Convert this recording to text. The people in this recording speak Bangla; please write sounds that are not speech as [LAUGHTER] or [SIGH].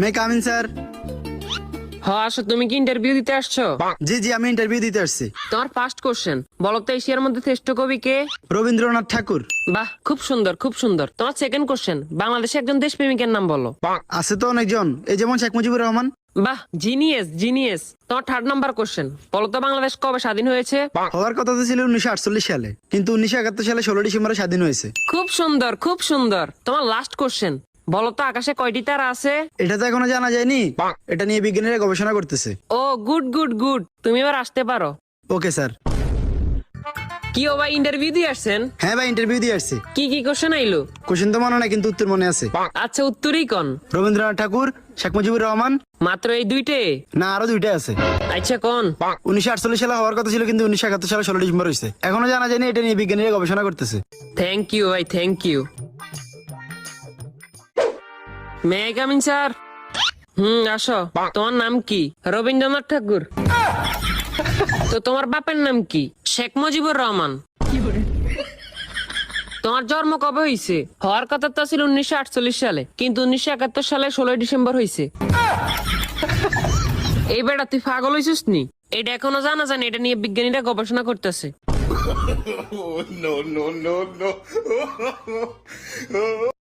মে কামিন স্যার হ আসো তুমি কি ইন্টারভিউ দিতে আসছো? জি জি আমি ইন্টারভিউ দিতে আসছি। তোমার ফার্স্ট কোশ্চেন বলো তো এশিয়ার মধ্যে শ্রেষ্ঠ কবি কে? রবীন্দ্রনাথ ঠাকুর। বাহ খুব সুন্দর খুব সুন্দর। তোমার সেকেন্ড কোশ্চেন বাংলাদেশে একজন দেশপ্রেমিকের নাম বলো। আছে তো অনেকজন। এই যেমন শেখ মুজিবুর রহমান। বাহ জিনিয়াস জিনিয়াস তোমার থার্ড নাম্বার কোশ্চেন বলো তো বাংলাদেশ কবে স্বাধীন হয়েছে? হওয়ার কথা তো ছিল উনিশশো আটচল্লিশ সালে। কিন্তু উনিশশো একাত্তর সালে ষোলো ডিসেম্বরে স্বাধীন হয়েছে। খুব সুন্দর খুব সুন্দর। তোমার লাস্ট কোশ্চেন বলো তো আকাশে কয়টি তারা আছে? এটা তো এখনও জানা যায়নি। এটা নিয়ে বিজ্ঞানীরা গবেষণা করতেছে। ও গুড গুড গুড। তুমি এবার আসতে পারো। Okay sir. কি ও ভাই ইন্টারভিউ দিয়ে আসছেন? হ্যাঁ ভাই ইন্টারভিউ দিয়ে আসছি। কি কি কোশ্চেন আইলো? কোশ্চেন তো মনে নাই কিন্তু উত্তর মনে আছে। আচ্ছা উত্তরই কন? রবীন্দ্রনাথ ঠাকুর শেখ মুজিবুর রহমান। মাত্র এই দুইটে? না আরও দুইটা আছে। আচ্ছা কোন? উনিশশো আটচল্লিশ সালে হওয়ার কথা ছিল কিন্তু উনিশশো একাত্তর সালে ষোলো ডিসেম্বর হয়েছে। এখনও জানা যায়নি এটা নিয়ে বিজ্ঞানীরা গবেষণা করতেছে। থ্যাংক ইউ ভাই thank you may come in sir. হুম, আসো। তোমার নাম কি? রবীন্দ্রনাথ ঠাকুর। তো তোমার বাপের নাম কি? শেখ মুজিবুর রহমান। তোমার জন্ম কবে হয়েছে হওয়ার কথা তো ছিল উনিশশো আটচল্লিশ সালে, কিন্তু উনিশশো একাত্তর সালে ষোলোই ডিসেম্বর হয়েছে এই বেটা, তুই পাগল হয়েছিস নি? এটা এখনও জানা জানি এটা নিয়ে বিজ্ঞানীরা গবেষণা করতেছে। [LAUGHS] No. [LAUGHS]